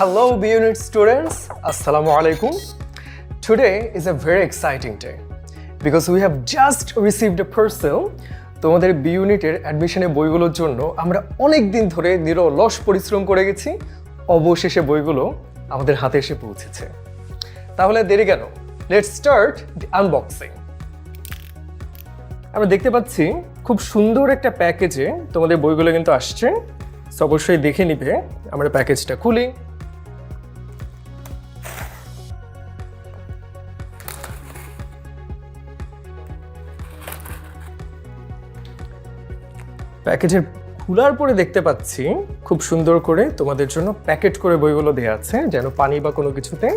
Hello, B Unit students. Assalamu alaikum. Today is a very exciting day because we have just received a parcel. তোমাদের B ইউনিটের অ্যাডমিশনের বইগুলোর জন্য আমরা অনেক দিন ধরে নিরলস পরিশ্রম করে গেছি। অবশেষে বইগুলো আমাদের হাতে এসে পৌঁছেছে। তাহলে দেরি কেন? লেটস স্টার্ট দি আনবক্সিং আমরা দেখতে পাচ্ছি খুব সুন্দর একটা প্যাকেজে তোমাদের বইগুলো কিন্তু আসছে। অবশ্যই দেখে নিবে। আমরা প্যাকেজটা খুলি। প্যাকেজের খোলার পরে দেখতে পাচ্ছি, খুব সুন্দর করে তোমাদের জন্য প্যাকেট করে বইগুলো দেওয়া আছে, যেন পানি বা কোনো কিছুতে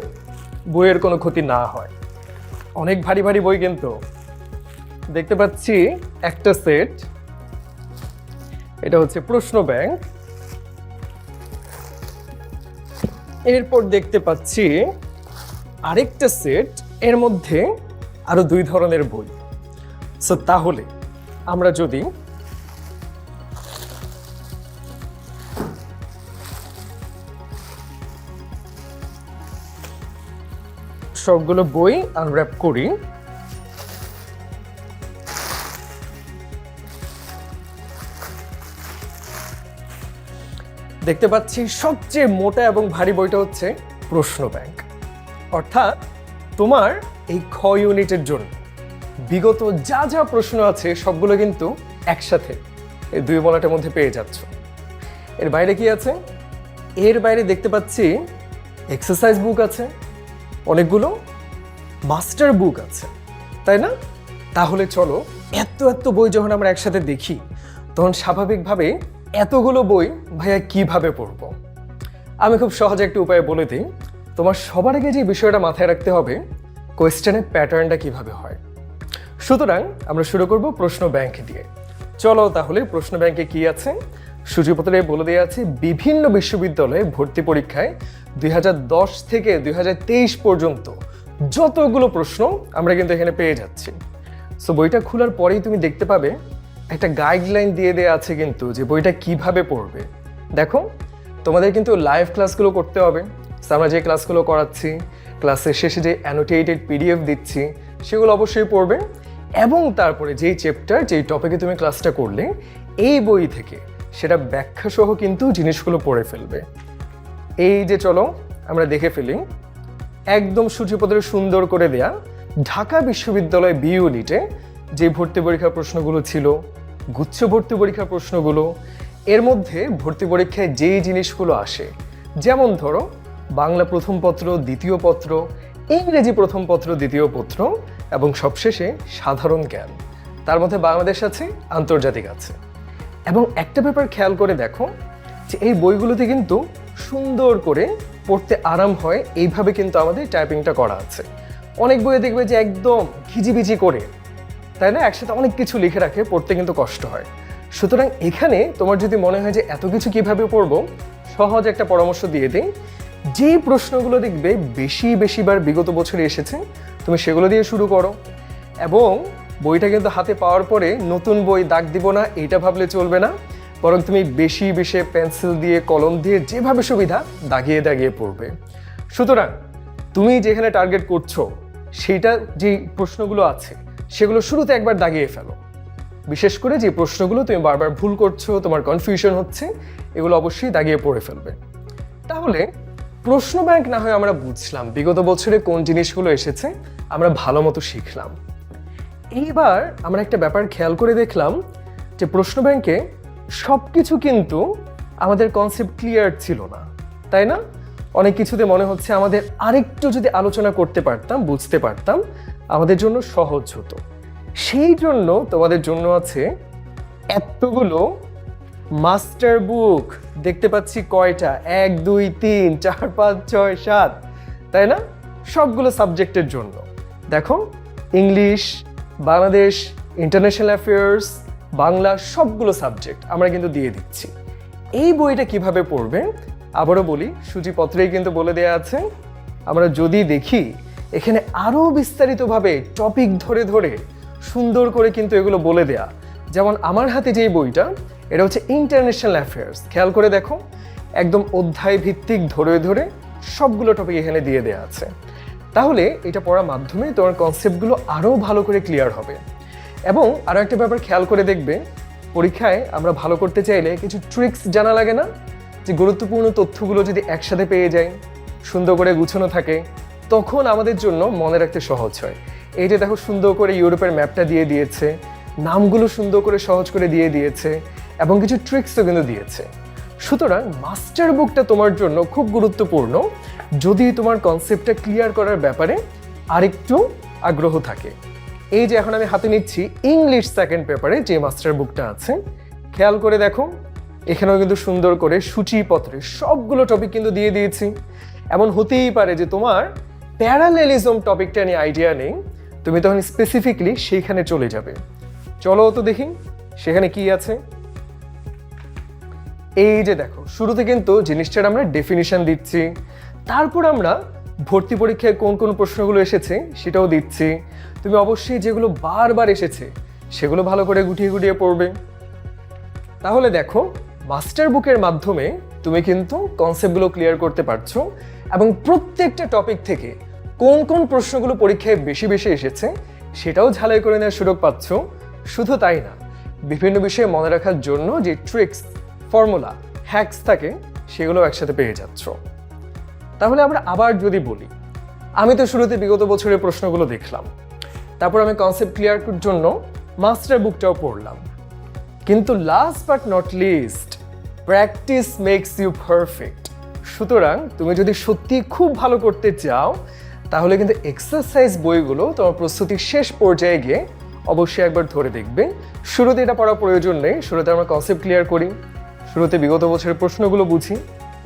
বইয়ের কোনো ক্ষতি না হয়। অনেক ভারী ভারী বই কিন্তু। দেখতে পাচ্ছি একটা সেট। এটা হচ্ছে প্রশ্ন ব্যাংক। এরপর দেখতে পাচ্ছি আরেকটা সেট, এর মধ্যে আরও দুই ধরনের বই। সো তাহলে আমরা যদি সবগুলো বই আনর্যাপ করি। দেখতে পাচ্ছি সবচেয়ে মোটা এবং ভারী বইটা হচ্ছে প্রশ্ন ব্যাংক। অর্থাৎ তোমার এই খ ইউনিটের জন্য বিগত যা যা প্রশ্ন আছে সবগুলো কিন্তু একসাথে এই দুই বলাটার মধ্যে পেয়ে যাচ্ছ। এর বাইরে কি আছে? এর বাইরে দেখতে পাচ্ছি এক্সারসাইজ বুক আছে। অনেকগুলো মাস্টার বুক আছে, তাই না? তাহলে চলো এত এত বই যখন আমরা একসাথে দেখি, তখন স্বাভাবিকভাবে এতগুলো বই ভাইয়া কীভাবে পড়ব? আমি খুব সহজে একটা উপায় বলে দিই, তোমার সবার আগে যে বিষয়টা মাথায় রাখতে হবে কোয়েশ্চেনের প্যাটার্নটা কীভাবে হয়? সুতরাং আমরা শুরু করব প্রশ্ন ব্যাংক দিয়ে। চলো তাহলে প্রশ্ন ব্যাংকে কি আছে? সূচিপত্রে বলে দেওয়া আছে, বিভিন্ন বিশ্ববিদ্যালয়ে ভর্তি পরীক্ষায় দুই হাজার দশ থেকে দুই হাজার তেইশ পর্যন্ত যতগুলো প্রশ্ন আমরা কিন্তু এখানে পেয়ে যাচ্ছি। সো বইটা খোলার পরেই তুমি দেখতে পাবে, একটা গাইডলাইন দিয়ে দেওয়া আছে কিন্তু যে বইটা কীভাবে পড়বে। দেখো, তোমাদের কিন্তু লাইভ ক্লাসগুলো করতে হবে। আমরা যে ক্লাসগুলো করাচ্ছি ক্লাসের শেষে যে অ্যানোটেটেড পিডিএফ দিচ্ছি, সেগুলো অবশ্যই পড়বে। এবং তারপরে যেই চ্যাপ্টার যেই টপিকে তুমি ক্লাসটা করলে, এই বই থেকে সেটা ব্যাখ্যা সহ কিন্তু জিনিসগুলো পড়ে ফেলবে। এই যে চলো, আমরা দেখে ফেলি। একদম সূচিপত্রে সুন্দর করে দেয়া, ঢাকা বিশ্ববিদ্যালয় বি ইউনিটে যে ভর্তি পরীক্ষার প্রশ্নগুলো ছিল, গুচ্ছ ভর্তি পরীক্ষার প্রশ্নগুলো, এর মধ্যে ভর্তি পরীক্ষায় যেই জিনিসগুলো আসে, যেমন ধরো, বাংলা প্রথম পত্র, দ্বিতীয় পত্র, ইংরেজি প্রথম পত্র, দ্বিতীয় পত্র, এবং সবশেষে সাধারণ জ্ঞান। তার মধ্যে বাংলাদেশ আছে, আন্তর্জাতিক আছে। এবং একটা ব্যাপার খেয়াল করে দেখো যে এই বইগুলোতে কিন্তু সুন্দর করে পড়তে আরাম হয়, এইভাবে কিন্তু আমাদের টাইপিংটা করা আছে। অনেক বইয়ে দেখবে যে একদম ঘিজিবিজি করে, তাই না? একসাথে অনেক কিছু লিখে রাখে, পড়তে কিন্তু কষ্ট হয়। সুতরাং এখানে তোমার যদি মনে হয় যে এত কিছু কীভাবে পড়ব, সহজ একটা পরামর্শ দিয়ে দিই। যে প্রশ্নগুলো দেখবে বেশি বেশিবার বিগত বছরে এসেছে, তুমি সেগুলো দিয়ে শুরু করো। এবং বইটা কিন্তু হাতে পাওয়ার পরে নতুন বই দাগ দিব না, এইটা ভাবলে চলবে না। বরং তুমি বেশি বেশি পেন্সিল দিয়ে, কলম দিয়ে যেভাবে সুবিধা দাগিয়ে দাগিয়ে পড়বে। সুতরাং তুমি যেখানে টার্গেট করছ, সেইটা যে প্রশ্নগুলো আছে, সেগুলো শুরুতে একবার দাগিয়ে ফেলো। বিশেষ করে যে প্রশ্নগুলো তুমি বারবার ভুল করছ, তোমার কনফিউশন হচ্ছে, এগুলো অবশ্যই দাগিয়ে পড়ে ফেলবে। তাহলে প্রশ্ন ব্যাংক না হয় আমরা বুঝলাম, বিগত বছরে কোন জিনিসগুলো এসেছে, আমরা ভালো মতো শিখলাম। এইবার আমরা একটা ব্যাপার খেয়াল করে দেখলাম যে প্রশ্ন ব্যাংকে সব কিছু কিন্তু আমাদের কনসেপ্ট ক্লিয়ার ছিল না, তাই না? অনেক কিছুতে মনে হচ্ছে আমাদের আরেকটু যদি আলোচনা করতে পারতাম, বুঝতে পারতাম, আমাদের জন্য সহজ হতো। সেই জন্য তোমাদের জন্য আছে এতগুলো মাস্টার বুক দেখতে পাচ্ছি কয়টা? এক, দুই, তিন, চার, পাঁচ, ছয়, সাত, তাই না? সবগুলো সাবজেক্টের জন্য। দেখো English Bangladesh international affairs Bangla সবগুলো সাবজেক্ট আমরা কিন্তু দিয়ে দিচ্ছি। এই বইটা কীভাবে পড়বে আবারও বলি, সূচিপত্রেই কিন্তু বলে দেওয়া আছে। আমরা যদি দেখি, এখানে আরও বিস্তারিতভাবে টপিক ধরে ধরে সুন্দর করে কিন্তু এগুলো বলে দেয়া। যেমন আমার হাতে যেই বইটা, এটা হচ্ছে ইন্টারন্যাশনাল অ্যাফেয়ার্স খেয়াল করে দেখো, একদম অধ্যায় ভিত্তিক ধরে ধরে সবগুলো টপিক এখানে দিয়ে দেওয়া আছে। তাহলে এটা পড়ার মাধ্যমে তোমার কনসেপ্টগুলো আরও ভালো করে ক্লিয়ার হবে। এবং আরও একটা ব্যাপার খেয়াল করে দেখবে, পরীক্ষায় আমরা ভালো করতে চাইলে কিছু ট্রিক্স জানা লাগে না? যে গুরুত্বপূর্ণ তথ্যগুলো যদি একসাথে পেয়ে যাই সুন্দর করে গুছানো থাকে, তখন আমাদের জন্য মনে রাখতে সহজ হয়। এই যে দেখো সুন্দর করে ইউরোপের ম্যাপটা দিয়ে দিয়েছে, নামগুলো সুন্দর করে সহজ করে দিয়ে দিয়েছে, এবং কিছু ট্রিক্সও কিন্তু দিয়েছে। সুতরাং মাস্টার বুকটা তোমার জন্য খুব গুরুত্বপূর্ণ। যদি তোমার কনসেপ্টটা ক্লিয়ার করার ব্যাপারে আরেকটু আগ্রহ থাকে। এই যে এখন আমি হাতে নিচ্ছি ইংলিশ সেকেন্ড পেপারে যে মাস্টার বুকটা আছে, খেয়াল করে দেখো, এখানেও কিন্তু সুন্দর করে সূচিপত্রে সবগুলো টপিক কিন্তু দিয়ে দিয়েছি। এমন হতেই পারে যে তোমার প্যারালেলিজম টপিকটা নিয়ে আইডিয়া নেই, তুমি তখন স্পেসিফিকলি সেইখানে চলে যাবে। চলো তো দেখি, সেখানে কি আছে? এই যে দেখো, শুরুতে কিন্তু জিনিসটার আমরা ডেফিনিশন দিচ্ছি, তারপর আমরা ভর্তি পরীক্ষায় কোন কোন প্রশ্নগুলো এসেছে সেটাও দিচ্ছি। তুমি অবশ্যই যেগুলো বারবার এসেছে, সেগুলো ভালো করে গুটিয়ে গুটিয়ে পড়বে। তাহলে দেখো মাস্টার বুকের মাধ্যমে তুমি কিন্তু কনসেপ্টগুলো ক্লিয়ার করতে পারছ এবং প্রত্যেকটা টপিক থেকে কোন কোন প্রশ্নগুলো পরীক্ষায় বেশি বেশি এসেছে সেটাও ঝালাই করে নেওয়ার সুযোগ পাচ্ছ। শুধু তাই না, বিভিন্ন বিষয়ে মনে রাখার জন্য যে ট্রিক্স ফর্মুলা হ্যাকস থাকে সেগুলো একসাথে পেয়ে যাচ্ছ। তাহলে আমরা আবার যদি বলি, আমি তো শুরুতে বিগত বছরের প্রশ্নগুলো দেখলাম। তারপর আমি কনসেপ্ট ক্লিয়ার জন্য মাস্টার বুকটাও পড়লাম। কিন্তু last but not least practice makes you perfect সুতরাং তুমি যদি সত্যি খুব ভালো করতে চাও, তাহলে কিন্তু এক্সারসাইজ বইগুলো তোমার প্রস্তুতির শেষ পর্যায়ে গিয়ে অবশ্যই একবার ধরে দেখবে। শুরুতে এটা পড়া প্রয়োজন নেই, শুরুতে আমরা কনসেপ্ট ক্লিয়ার করি। শুরুতে বিগত বছরের প্রশ্নগুলো বুঝি,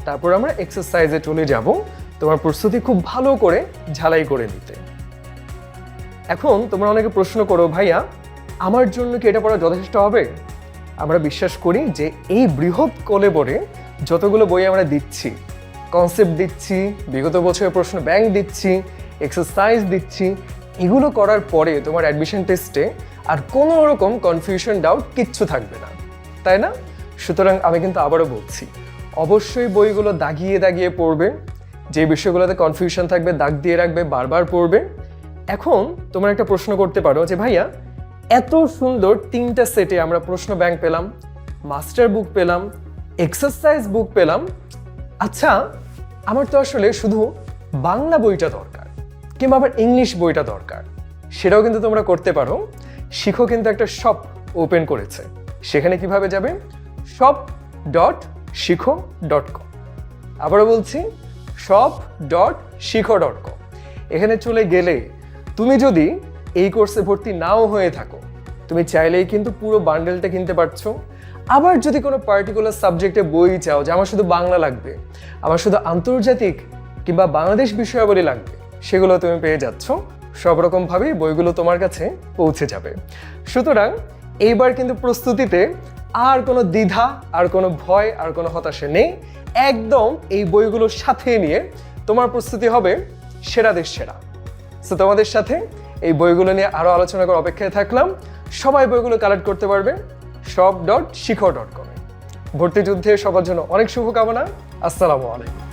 তারপর আমরা এক্সারসাইজে চলে যাব। তোমার প্রস্তুতি খুব ভালো করে ঝালাই করে নিতে। এখন তোমরা অনেকে প্রশ্ন করো, ভাইয়া, আমার জন্য কি এটা পড়া যথেষ্ট হবে? আমরা বিশ্বাস করি যে এই বৃহৎ কলেবরে যতগুলো বই আমরা দিচ্ছি কনসেপ্ট দিচ্ছি, বিগত বছরের প্রশ্ন ব্যাংক দিচ্ছি এক্সারসাইজ দিচ্ছি, এগুলো করার পরে তোমার অ্যাডমিশন টেস্টে আর কোনো রকম কনফিউশন ডাউট কিচ্ছু থাকবে না। তাই না? সুতরাং আমি কিন্তু আবারও বলছি, অবশ্যই বইগুলো দাগিয়ে দাগিয়ে পড়বে, যে বিষয়গুলোতে কনফিউশন থাকবে, দাগ দিয়ে রাখবে, বারবার পড়বে। এখন তোমরা একটা প্রশ্ন করতে পারো যে, ভাইয়া, এত সুন্দর তিনটা সেটে আমরা প্রশ্ন ব্যাংক পেলাম মাস্টার বুক পেলাম এক্সারসাইজ বুক পেলাম। আচ্ছা আমার তো আসলে শুধু বাংলা বইটা দরকার, কিংবা আবার ইংলিশ বইটা দরকার। সেটাও কিন্তু তোমরা করতে পারো। শিখো কিন্তু একটা শপ ওপেন করেছে। সেখানে কীভাবে যাবে? Shop dot Shikho dot com আবারও বলছি shop dot Shikho dot com এখানে চলে গেলে তুমি যদি এই কোর্সে ভর্তি নাও হয়ে থাকো, তুমি চাইলেই কিন্তু পুরো বান্ডেলটা কিনতে পারছ। আবার যদি কোনো পার্টিকুলার সাবজেক্টে বই চাও যে আমার শুধু বাংলা লাগবে, আমার শুধু আন্তর্জাতিক কিংবা বাংলাদেশ বিষয়াবলী লাগবে, সেগুলো তুমি পেয়ে যাচ্ছ। সব রকমভাবেই বইগুলো তোমার কাছে পৌঁছে যাবে। সুতরাং এইবার কিন্তু প্রস্তুতিতে আর কোনো দ্বিধা, আর কোনো ভয়, আর কোনো হতাশা নেই। একদম এই বইগুলোর সাথে নিয়ে তোমার প্রস্তুতি হবে সেরা দেশ সেরা। সো তোমাদের সাথে এই বইগুলো নিয়ে আরও আলোচনা করার অপেক্ষায় থাকলাম। সবাই বইগুলো কালেক্ট করতে পারবে সব ডট শিখর ডট কমে ভর্তি যুদ্ধে সবার জন্য অনেক শুভকামনা। আসসালামু আলাইকুম।